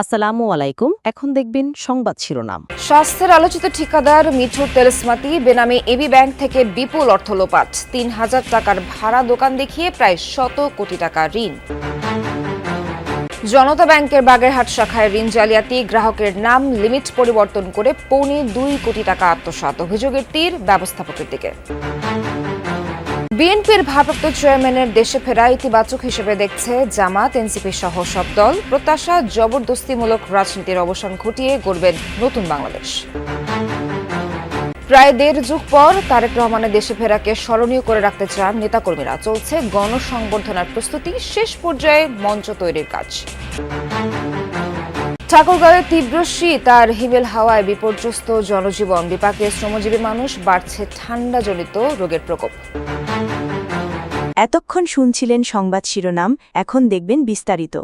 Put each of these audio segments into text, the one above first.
আসসালামু আলাইকুম। এখন দেখবেন সংবাদ শিরোনাম। স্বাস্থ্যের আলোচিত ঠিকাদার মিঠু তেলসমাতি বেনামে এবি ব্যাংক থেকে বিপুল অর্থ লোপাট। তিন হাজার টাকার ভাড়া দোকান দেখিয়ে প্রায় শত কোটি টাকা ঋণ। জনতা ব্যাংকের বাগেরহাট শাখায় ঋণ জালিয়াতি, গ্রাহকের নাম লিমিট পরিবর্তন করে পৌনে দুই কোটি টাকা আত্মসাৎ। অভিযোগের তীর ব্যবস্থাপকের দিকে। বিএনপির ভারপ্রাপ্ত চেয়ারম্যানের দেশে ফেরা ইতিবাচক হিসেবে দেখছে জামাত, এনসিপি সহ সব দল। প্রত্যাশা জবরদস্তিমূলক রাজনীতির অবসান ঘটিয়ে গড়বেন নতুন বাংলাদেশ। প্রায় দেড় যুগ পর তারেক রহমানের দেশে ফেরাকে স্মরণীয় করে রাখতে চান নেতাকর্মীরা। চলছে গণসংবর্ধনার প্রস্তুতি, শেষ পর্যায়ে মঞ্চ তৈরির কাজ। ঠাকুরগাঁওয়ে তীব্র শীত আর হিমেল হাওয়ায় বিপর্যস্ত জনজীবন। বিপাকে শ্রমজীবী মানুষ বাড়ছে ঠান্ডাজনিত রোগের প্রকোপ। এতক্ষণ শুনছিলেন সংবাদ শিরোনাম, এখন দেখবেন বিস্তারিত।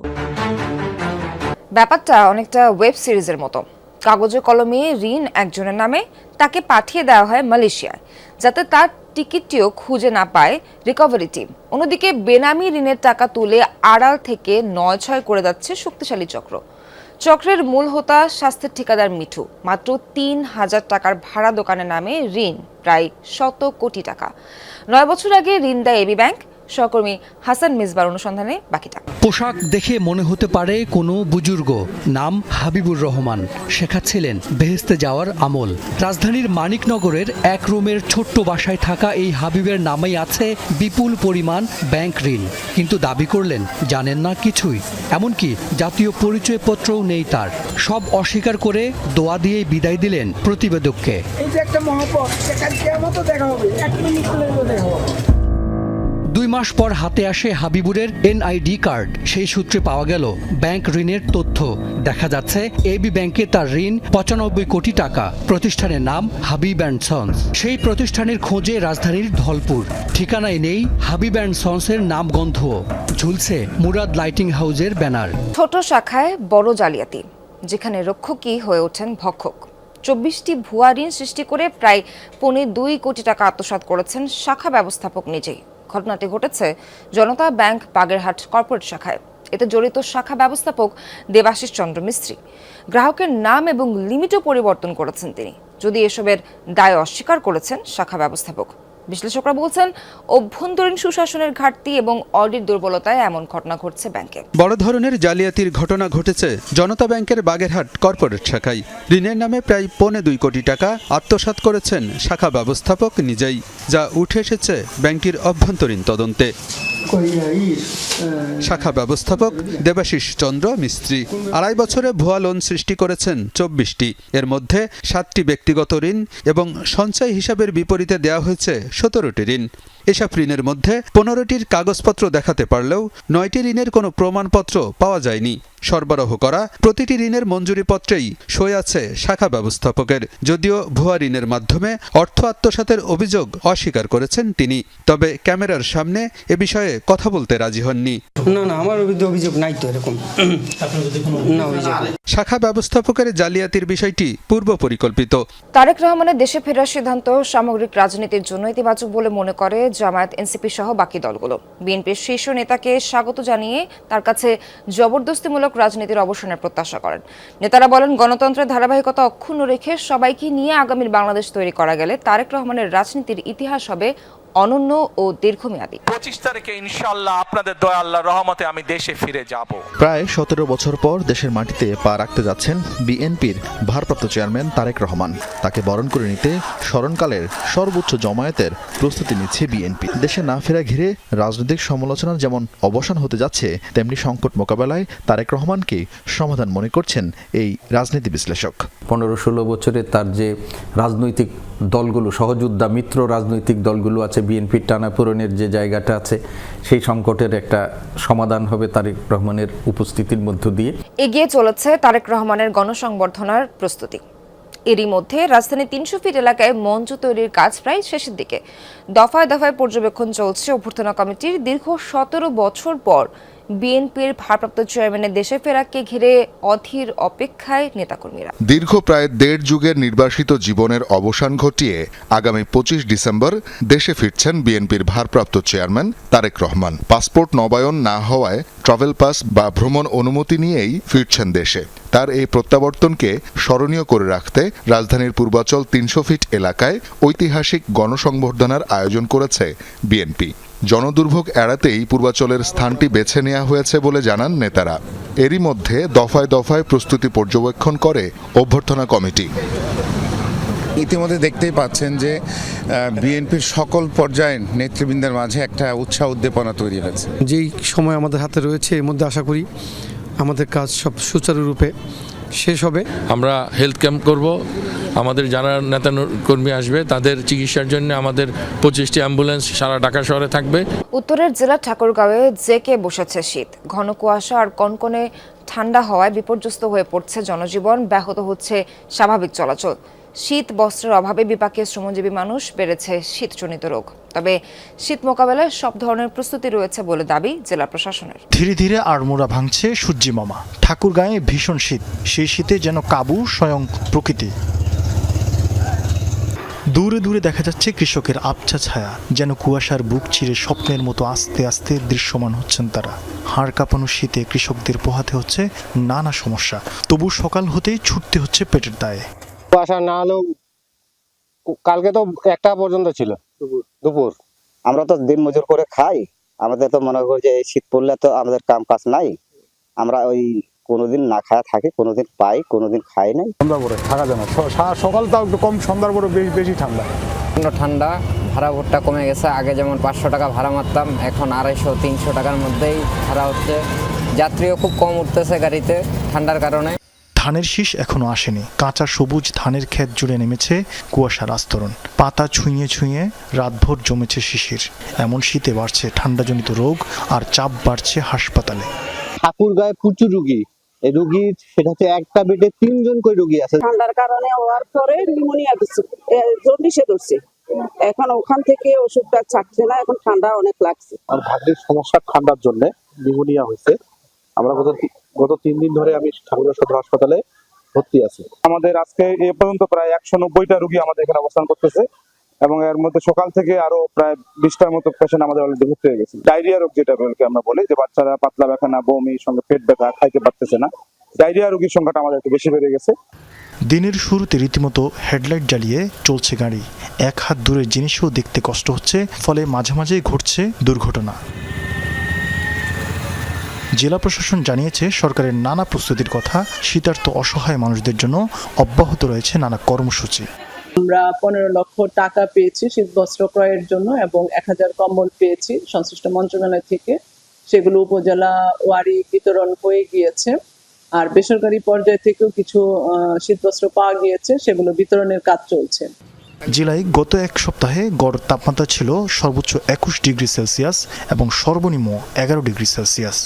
ব্যাপারটা অনেকটা ওয়েব সিরিজের মতো। কাগজে কলমে ঋণ একজনের নামে তাকে পাঠিয়ে দেওয়া হয় মালয়েশিয়ায়। যাতে তার টিকিটটিও খুঁজে না পায় রিকভারি টিম অন্যদিকে বেনামি ঋণের টাকা তুলে আড়াল থেকে নয় ছয় করে যাচ্ছে শক্তিশালী চক্র। চক্রের মূল হোতা স্বাস্থ্যের ঠিকাদার মিঠু। মাত্র তিন হাজার টাকার ভাড়া দোকানের নামে ঋণ, প্রায় শত কোটি টাকা। নয় বছর আগে ঋণ দেয় এবি ব্যাংক। সহকর্মী হাসান মিসবার অনুসন্ধানে বাকিটা। পোশাক দেখে মনে হতে পারে কোনো বুজুর্গ। নাম হাবিবুর রহমান। শেখাচ্ছিলেন বেহেস্তে যাওয়ার আমল। রাজধানীর মানিকনগরের এক রুমের ছোট্ট বাসায় থাকা এই হাবিবের নামেই আছে বিপুল পরিমাণ ব্যাংক ঋণ। কিন্তু দাবি করলেন জানেন না কিছুই। এমনকি জাতীয় পরিচয়পত্রও নেই তার। সব অস্বীকার করে দোয়া দিয়েই বিদায় দিলেন প্রতিবেদককে। এই যে একটা মহাপথ দেখা হবে। এক মিনিট দেখা হবে। দুই মাস পর হাতে আসে হাবিবুরের এনআইডি কার্ড। সেই সূত্রে পাওয়া গেল, ব্যাংক ঋণের তথ্য। দেখা যাচ্ছে এবি ব্যাংকে তার ঋণ পঁচানব্বই কোটি টাকা। প্রতিষ্ঠানের নাম হাবিব অ্যান্ড সন্স। সেই প্রতিষ্ঠানের খোঁজে রাজধানীর ধলপুর। ঠিকানায় নেই হাবিব অ্যান্ড সন্সের নামগন্ধ ঝুলছে মুরাদ লাইটিং হাউজের ব্যানার। ছোট শাখায় বড় জালিয়াতি, যেখানে রক্ষকই হয়ে ওঠেন ভক্ষক। চব্বিশটি ভুয়া ঋণ সৃষ্টি করে প্রায় পৌনে দুই কোটি টাকা আত্মসাৎ করেছেন শাখা ব্যবস্থাপক নিজেই। ঘটনাটি ঘটেছে জনতা ব্যাংক বাগেরহাট কর্পোরেট শাখায়। এতে জড়িত শাখা ব্যবস্থাপক দেবাশিস চন্দ্র মিস্ত্রি। গ্রাহকের নাম এবং লিমিটও পরিবর্তন করেছেন তিনি। যদি এসবের দায় অস্বীকার করেছেন শাখা ব্যবস্থাপক। বিশ্লেষকরা বলছেন, অভ্যন্তরীণ সুশাসনের ঘাটতি এবং অডিট দুর্বলতায় এমন ঘটনা ঘটছে ব্যাংকে। বড় ধরনের জালিয়াতির ঘটনা ঘটেছে জনতা ব্যাংকের বাগেরহাট কর্পোরেট শাখায়। ঋণের নামে প্রায় পৌনে দুই কোটি টাকা আত্মসাৎ করেছেন শাখা ব্যবস্থাপক নিজেই, যা উঠে এসেছে ব্যাংকটির অভ্যন্তরীণ তদন্তে। শাখা ব্যবস্থাপক দেবাশিস চন্দ্র, মিস্ত্রি, আড়াই বছরে ভুয়া লোন সৃষ্টি করেছেন চব্বিশটি। এর মধ্যে সাতটি ব্যক্তিগত ঋণ এবং সঞ্চয় হিসাবের বিপরীতে দেওয়া হয়েছে সতেরোটি ঋণ। এসব ঋণের মধ্যে পনেরোটির কাগজপত্র দেখাতে পারলেও নয়টি ঋণের কোনো প্রমাণপত্র পাওয়া যায়নি। সরবরাহ করা প্রতিটি ঋণের মঞ্জুরিপত্রেই সই আছে শাখা ব্যবস্থাপকের। যদিও ভুয়া ঋণের মাধ্যমে অর্থ আত্মসাতের অভিযোগ অস্বীকার করেছেন তিনি। তবে ক্যামেরার সামনে এ বিষয়ে কথা বলতে রাজি হননি। না না আমার অভিযোগ নাই তো এরকম। শাখা ব্যবস্থাপকের জালিয়াতির বিষয়টি পূর্ব পরিকল্পিত। তারেক রহমানের দেশে ফেরার সিদ্ধান্ত সামগ্রিক রাজনীতির জন্য ইতিবাচক বলে মনে করে জামায়াত এনসিপি সহ বাকি দলগুলো। বিএনপির শীর্ষ নেতাকে স্বাগত জানিয়ে তার কাছে জবরদস্তিমূলক রাজনীতির অবসানের প্রত্যাশা করেন। নেতারা বলেন, গণতন্ত্রের ধারাবাহিকতা অক্ষুণ্ণ রেখে সবাইকে নিয়ে আগামীর বাংলাদেশ তৈরি করা গেলে তারেক রহমানের রাজনীতির ইতিহাস হবে অনন্য ও দীর্ঘমেয়াদী। পঁচিশ তারিখে ইনশাল্লাহ আপনাদের দয়া আল্লাহ রহমতে আমি দেশে ফিরে যাব। প্রায় সতেরো বছর পর দেশের মাটিতে পা রাখতে যাচ্ছেন বিএনপির ভারপ্রাপ্ত চেয়ারম্যান তারেক রহমান। তাকে বরণ করে নিতে স্মরণকালের সর্বোচ্চ জমায়েতের প্রস্তুতি নিচ্ছে বিএনপি। দেশে না ফেরা ঘিরে রাজনৈতিক সমালোচনার যেমন অবসান হতে যাচ্ছে তেমনি সংকট মোকাবেলায় তারেক রহমানকে সমাধান মনে করছেন এই রাজনীতি বিশ্লেষক। পনেরো ষোলো বছরে তার যে রাজনৈতিক দলগুলো সহযোদ্ধা মিত্র রাজনৈতিক দলগুলো আছে বিএনপির টানাপূরণের যে জায়গাটা আছে, সেই সংকটের একটা সমাধান হবে তারেক রহমানের উপস্থিতির মধ্য দিয়ে। এগিয়ে চলেছে তারেক রহমানের গণসংবর্ধনার প্রস্তুতি। এরই মধ্যে রাজধানীর তিনশো ফিট এলাকায় মঞ্চ তৈরির কাজ প্রায় শেষের দিকে। দফায় দফায় পর্যবেক্ষণ চলছে অভ্যর্থনা কমিটির দীর্ঘ সতেরো বছর পর বিএনপির ভারপ্রাপ্ত চেয়ারম্যানের দেশে ফেরাকে ঘিরে অধীর অপেক্ষায় নেতাকর্মীরা। দীর্ঘ প্রায় দেড় যুগের নির্বাসিত জীবনের অবসান ঘটিয়ে আগামী পঁচিশ ডিসেম্বর দেশে ফিরছেন বিএনপির ভারপ্রাপ্ত চেয়ারম্যান তারেক রহমান। পাসপোর্ট নবায়ন না হওয়ায় ট্রাভেল পাস বা ভ্রমণ অনুমতি নিয়েই ফিরছেন দেশে। তার এই প্রত্যাবর্তনকে স্মরণীয় করে রাখতে রাজধানীর পূর্বাচল তিনশো ফিট এলাকায় ঐতিহাসিক গণসংবর্ধনার আয়োজন করেছে বিএনপি। জনদুর্ভোগ এড়াতেই পূর্বাচলের স্থানটি বেছে নেওয়া হয়েছে বলে জানান নেতারা। এরই মধ্যে দফায় দফায় প্রস্তুতি পর্যবেক্ষণ করে অভ্যর্থনা কমিটি। ইতিমধ্যে দেখতেই পাচ্ছেন যে বিএনপির সকল পর্যায়ের নেতৃবৃন্দের মাঝে একটা উৎসাহ উদ্দীপনা তৈরি হয়েছে। যেই সময় আমাদের হাতে রয়েছে এর মধ্যে আশা করি আমাদের কাজ সব সুচারুরূপে শেষ হবে। আমরা হেলথ ক্যাম্প করব। আমাদের যারা নেতা কর্মী আসবে তাদের চিকিৎসার জন্য আমাদের পঁচিশটি অ্যাম্বুলেন্স সারা ঢাকা শহরে থাকবে। উত্তরের জেলা ঠাকুরগাঁওয়ে জেকে বসেছে শীত। ঘন কুয়াশা আর কনকনে ঠান্ডা হওয়ায় বিপর্যস্ত হয়ে পড়ছে জনজীবন। ব্যাহত হচ্ছে স্বাভাবিক চলাচল। শীত বস্ত্রের অভাবে বিপাকে শ্রমজীবী মানুষ বেড়েছে শীতজনিত রোগ। তবে শীত মোকাবেলায় সব ধরনের প্রস্তুতি রয়েছে বলে দাবি জেলা প্রশাসনের। ধীরে ধীরে আড়মোড়া ভাঙছে সূর্যি মামা। ঠাকুর গায়ে ভীষণ শীত। সেই শীতে যেন কাবু স্বয়ং প্রকৃতি। দূরে দূরে দেখা যাচ্ছে কৃষকের আবছা ছায়া। যেন কুয়াশার বুক চিরে স্বপ্নের মতো আস্তে আস্তে দৃশ্যমান হচ্ছেন তারা। হাড় কাঁপানো শীতে কৃষকদের পোহাতে হচ্ছে নানা সমস্যা। তবু সকাল হতেই ছুটতে হচ্ছে পেটের দায়ে। কুয়াশা না হলেও কালকে তো একটা পর্যন্ত ছিল। দুপুর। আমরা তো দিন মজুর করে খাই। আমাদের তো মনে করি যে শীত পড়লে তো আমাদের কাম কাজ নাই। আমরা ওই কোনোদিন না খায়া থাকি কোনোদিন পাই কোনোদিন খাই নাই। সন্ধ্যার পরে থাকা যায় না। সকাল তাও একটু কম সন্ধ্যার পরে বেশি বেশি ঠান্ডা। ঠান্ডা। ভাড়া ভোটটা কমে গেছে। আগে যেমন পাঁচশো টাকা ভাড়া মারতাম এখন আড়াইশো তিনশো টাকার মধ্যেই ভাড়া হচ্ছে। যাত্রীও খুব কম উঠতেছে গাড়িতে ঠান্ডার কারণে। ধানের শীষ এখনও আসেনি। কাঁচা সবুজ ধানের ক্ষেত জুড়ে নেমেছে কুয়াশার আস্তরণ। পাতা ছুঁয়ে ছুঁয়ে রাতভর জমেছে শিশির। এমন শীতে বাড়ছে ঠান্ডাজনিত রোগ আর চাপ বাড়ছে হাসপাতালে। ঠাকুর গায়ে প্রচুর রুগী। এই রুগী সেটা হচ্ছে একটা বেডে তিনজন করে রুগী আছে। ঠান্ডার কারণে হওয়ার পরে নিউমোনিয়া জন্ডিসে ধরছে। এখন ওখান থেকে ওষুধটা ছাড়ছে না এখন ঠান্ডা অনেক লাগছে। আর ভাগ্যের সমস্যা ঠান্ডার জন্য নিউমোনিয়া হয়েছে। আমরা গত গত তিন দিন ধরে আমি ঠাকুরগাঁও সদর হাসপাতালে ভর্তি আছি। আমাদের আজকে এ পর্যন্ত প্রায় একশো নব্বইটা রুগী আমাদের এখানে অবস্থান করতেছে এবং এর মধ্যে সকাল থেকে আরও প্রায় বিশটার মতো পেশেন্ট আমাদের অলরেডি ভর্তি হয়ে গেছে। ডায়রিয়া রোগ যেটা আমরা বলি, যে বাচ্চারা পাতলা ব্যথা বমি, সঙ্গে পেট ব্যথা খাইতে পারতেছে না। ডায়রিয়া রোগীর সংখ্যাটা আমাদের একটু বেশি বেড়ে গেছে। দিনের শুরুতে রীতিমতো হেডলাইট জ্বালিয়ে চলছে গাড়ি। এক হাত দূরের জিনিসও দেখতে কষ্ট হচ্ছে, ফলে মাঝে মাঝেই ঘটছে দুর্ঘটনা। জেলা প্রশাসন জানিয়েছে সরকারের নানা প্রস্তুতির কথা শীতার্থ অসহায় মানুষদের জন্য অব্যাহত রয়েছে নানা কর্মসূচি। আমরা পনেরো লক্ষ টাকা পেয়েছি শীত বস্ত্র ক্রয়ের জন্য এবং এক হাজার কম্বল পেয়েছি সংশ্লিষ্ট মন্ত্রণালয় থেকে। সেগুলো উপজেলা ওয়ারি বিতরণ হয়ে গিয়েছে। আর বেসরকারি পর্যায় থেকেও কিছু শীতবস্ত্র পাওয়া গিয়েছে সেগুলো বিতরণের কাজ চলছে। জেলায় গত এক সপ্তাহে গড় তাপমাত্রা ছিল সর্বোচ্চ একুশ ডিগ্রি সেলসিয়াস এবং সর্বনিম্ন এগারো ডিগ্রি সেলসিয়াস।